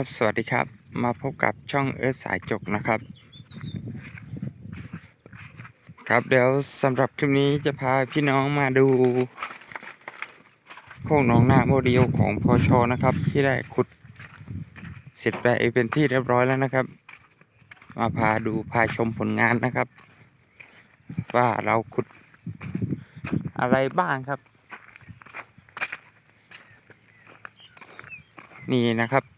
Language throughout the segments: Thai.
ครับ สวัสดีครับ มาพบกับช่องเอิร์ธสายจกนะครับ ครับเดี๋ยวสำหรับคลิปนี้จะพาพี่น้องมาดูโค้งหนองนาโมเดลของพอชอนะครับ ที่ได้ขุดเสร็จไปเป็นที่เรียบร้อยแล้วนะครับ มาพาดูพาชมผลงานนะครับ ว่าเราขุดอะไรบ้างครับนี่นะครับ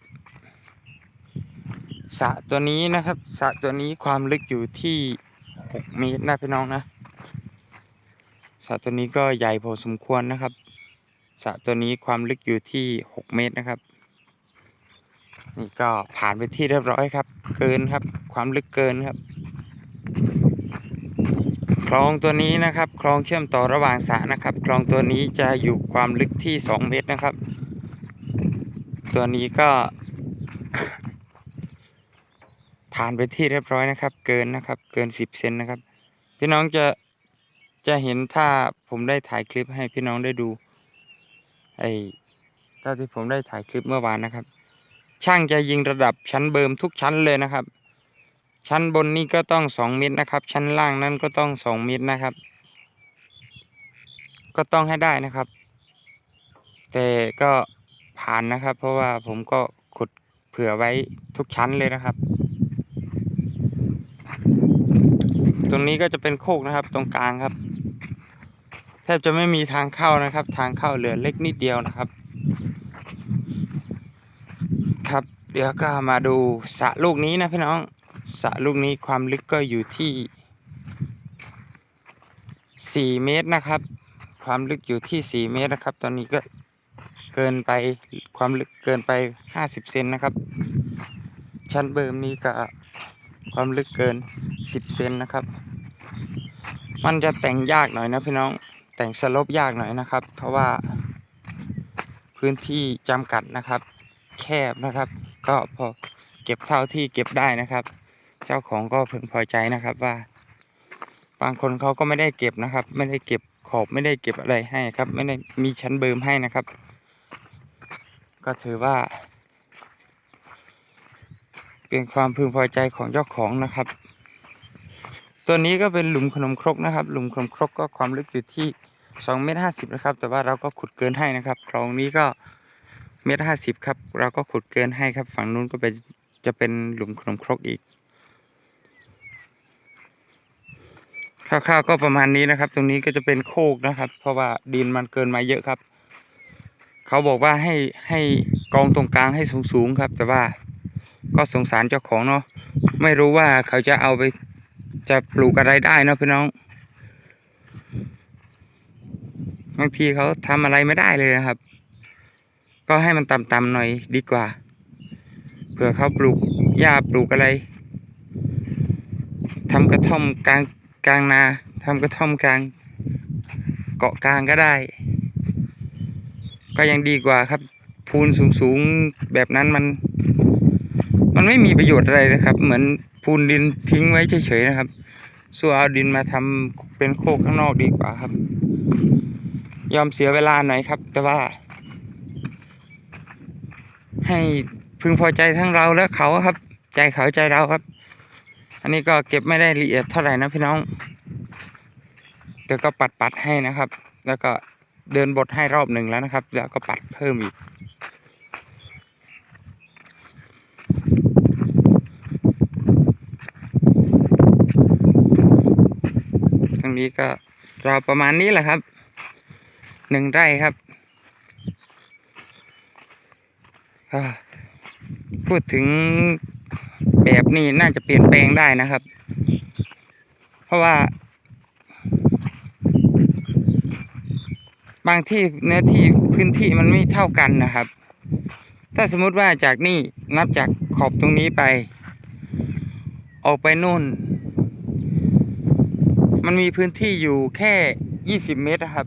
สระตัวนี้นะครับสระตัวนี้ความลึกอยู่ที่6เมตรนะพี่น้องนะสระตัวนี้ก็ใหญ่พอสมควรนะครับสระตัวนี้ความลึกอยู่ที่6เมตรนะครับนี่ก็ผ่านไปที่เรียบร้อยครับ เกินครับ ความลึกเกินครับ คลองตัวนี้นะครับ คลองเชื่อมต่อระหว่างสระนะครับ คลองตัวนี้จะอยู่ความลึกที่ 2 เมตรนะครับ ตัวนี้ก็ ผ่านไปที่เรียบร้อยนะครับ เกินนะครับ เกิน10เซนนะครับ พี่น้องจะจะเห็นถ้าผมได้ถ่ายคลิปให้พี่น้องได้ดูไอ้เท่าที่ผมได้ถ่ายคลิปเมื่อวานนะครับ ช่างจะยิงระดับชั้นเบิมทุกชั้นเลยนะครับ ชั้นบนนี่ก็ต้อง2เมตรนะครับ ชั้นล่างนั่นก็ต้อง2เมตรนะครับ ก็ต้องให้ได้นะครับ แต่ก็ผ่านนะครับ เพราะว่าผมก็ขุดเผื่อไว้ทุกชั้นเลยนะครับ ตรงนี้ก็จะเป็นโคกนะครับ ตรงกลางครับ แทบจะไม่มีทางเข้านะครับ ทางเข้าเหลือเล็กนิดเดียวนะครับ ครับ เดี๋ยวก็มาดูสระลูกนี้นะพี่น้องสระลูกนี้ความลึกก็อยู่ที่ 4 เมตรนะครับ ความลึกอยู่ที่ 4 เมตรนะครับ ตอนนี้ก็เกินไปความลึกเกินไป 50 เซนนะครับ ชั้นเบิร์มนี้ก็ความลึกเกิน 10เซนนะครับ มันจะแต่งยากหน่อยนะพี่น้องแต่งสลบยากหน่อยนะครับ เพราะว่าพื้นที่จำกัดนะครับ แคบนะครับ ก็พอเก็บเท่าที่เก็บได้นะครับ เจ้าของก็พึงพอใจนะครับว่า บางคนเขาก็ไม่ได้เก็บนะครับ ไม่ได้เก็บขอบไม่ได้เก็บอะไรให้ครับ ไม่ได้มีชั้นเบิมให้นะครับ ก็ถือว่า เป็นความพึงพอใจของเจ้าของนะครับ ตัวนี้ก็เป็นหลุมขนมครกนะครับ หลุมขนมครกก็ความลึกอยู่ที่2เมตรห้าสิบนะครับ แต่ว่าเราก็ขุดเกินให้นะครับคลองนี้ก็เมตรห้าสิบครับ เราก็ขุดเกินให้ครับ ฝั่งนู้นก็เป็นจะเป็นหลุมขนมครกอีกคร่าวๆก็ประมาณนี้นะครับ ตรงนี้ก็จะเป็นโคกนะครับ เพราะว่าดินมันเกินมาเยอะครับ เขาบอกว่าให้ให้กองตรงกลางให้สูงๆครับ แต่ว่าก็สงสารเจ้าของเนาะไม่รู้ว่าเขาจะเอาไป จะปลูกอะไรได้นะพี่น้อง บางทีเขาทำอะไรไม่ได้เลยนะครับ ก็ให้มันต่ำๆหน่อยดีกว่า เผื่อเขาปลูกหญ้าปลูกอะไรทำกระท่อมกลางกลางนาทำกระท่อมกลาง เกาะกลางก็ได้ ก็ยังดีกว่าครับ พูนสูงๆแบบนั้นมัน มันไม่มีประโยชน์อะไรเลยครับ เหมือน พูนดินทิ้งไว้เฉยๆนะครับส่วนเอาดินมาทำเป็นโคกข้างนอกดีกว่าครับ ยอมเสียเวลาหน่อยครับ แต่ว่า ให้พึงพอใจทั้งเราและเขาครับ ใจเขาใจเราครับ อันนี้ก็เก็บไม่ได้ละเอียดเท่าไหร่นะพี่น้องแต่ก็ปัดปัดๆให้นะครับ แล้วก็เดินบทให้รอบหนึ่งแล้วนะครับ แล้วก็ปัดเพิ่มอีก ตรง นี้ก็ราวประมาณนี้แหละครับหนึ่งไร่ครับพูดถึงแบบนี้น่าจะเปลี่ยนแปลงได้นะครับ เพราะว่า บางที่เนื้อที่พื้นที่มันไม่เท่ากันนะครับ ถ้าสมมติว่าจากนี่นับจากขอบตรงนี้ไป ออกไปนู่น มันมีพื้นที่อยู่แค่ 20 เมตรนะครับ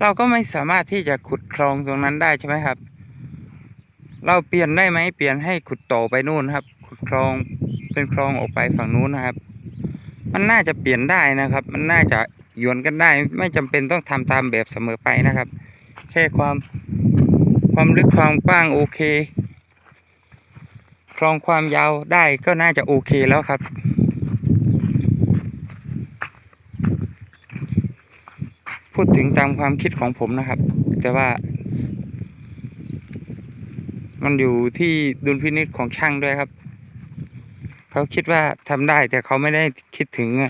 เราก็ไม่สามารถที่จะขุดคลองตรงนั้นได้ใช่ไหมครับ เราเปลี่ยนได้ไหมเปลี่ยนให้ขุดต่อไปนู่นครับ ขุดคลองเป็นคลองออกไปฝั่งนู้นนะครับ มันน่าจะเปลี่ยนได้นะครับ มันน่าจะหยนกันได้ ไม่จำเป็นต้องทำตามแบบเสมอไปนะครับ แค่ความความลึกความกว้างโอเคครองความยาวได้ก็น่าจะโอเคแล้วครับ พูดถึงตามความคิดของผมนะครับ แต่ว่า มันอยู่ที่ดุลพินิจของช่างด้วยครับ เขาคิดว่าทำได้แต่เขาไม่ได้คิดถึงไง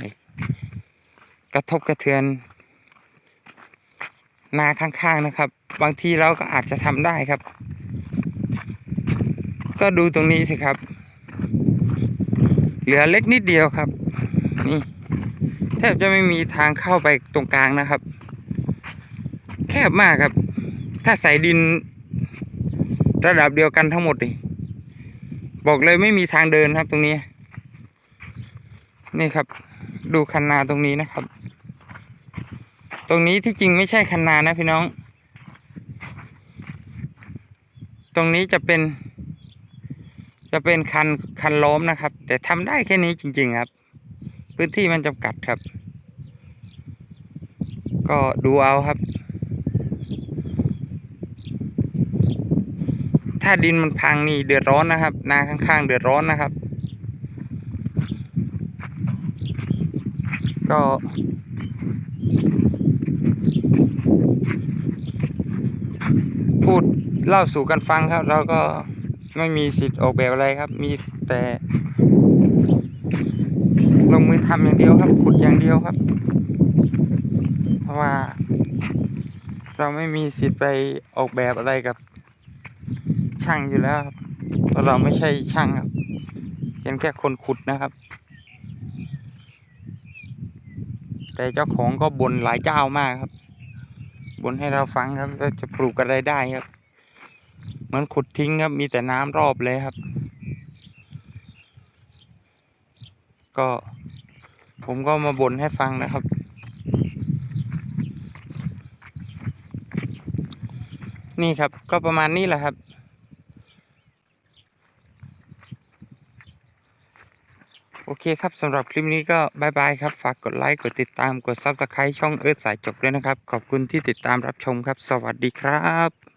กระทบกระเทือนนาข้างๆนะครับ บางทีเราก็อาจจะทำได้ครับ ก็ดูตรงนี้สิครับ เหลือเล็กนิดเดียวครับ นี่แทบจะไม่มีทางเข้าไปตรงกลางนะครับ แคบมากครับ ถ้าใส่ดิน ระดับเดียวกันทั้งหมดนี่บอกเลยไม่มีทางเดินครับตรงนี้ นี่ครับ ดูคันนาตรงนี้นะครับ ตรงนี้ที่จริงไม่ใช่คันนานะพี่น้อง ตรงนี้จะเป็น จะเป็นคันคันล้อมนะครับ แต่ทำได้แค่นี้จริง ๆ ครับ พื้นที่มันจำกัดครับ ก็ดูเอาครับ ถ้าดินมันพังนี่เดือดร้อนนะครับ นาข้างๆ เดือดร้อนนะครับ ก็ พูดเล่าสู่กันฟังครับ เราก็ไม่มีสิทธิ์ออกแบบอะไรครับ มีแต่ลงมือทำอย่างเดียวครับ ขุดอย่างเดียวครับ เพราะว่า เราไม่มีสิทธิ์ไปออกแบบอะไรกับ ช่างอยู่แล้วครับเพราะเราไม่ใช่ช่างครับ เป็นแค่คนขุดนะครับ แต่เจ้าของก็บ่นหลายเจ้ามากครับบ่นให้เราฟังครับว่าจะปลูกอะไรได้ครับ เหมือนขุดทิ้งครับ มีแต่น้ำรอบเลยครับ ก็ผมก็มาบ่นให้ฟังนะครับนี่ครับก็ประมาณนี้แหละครับ โอเคครับสำหรับคลิปนี้ก็บายบายครับ ฝากกดไลค์ กดติดตาม กด Subscribe ช่องเอิร์ธสายจบด้วยนะครับ ขอบคุณที่ติดตามรับชมครับ สวัสดีครับ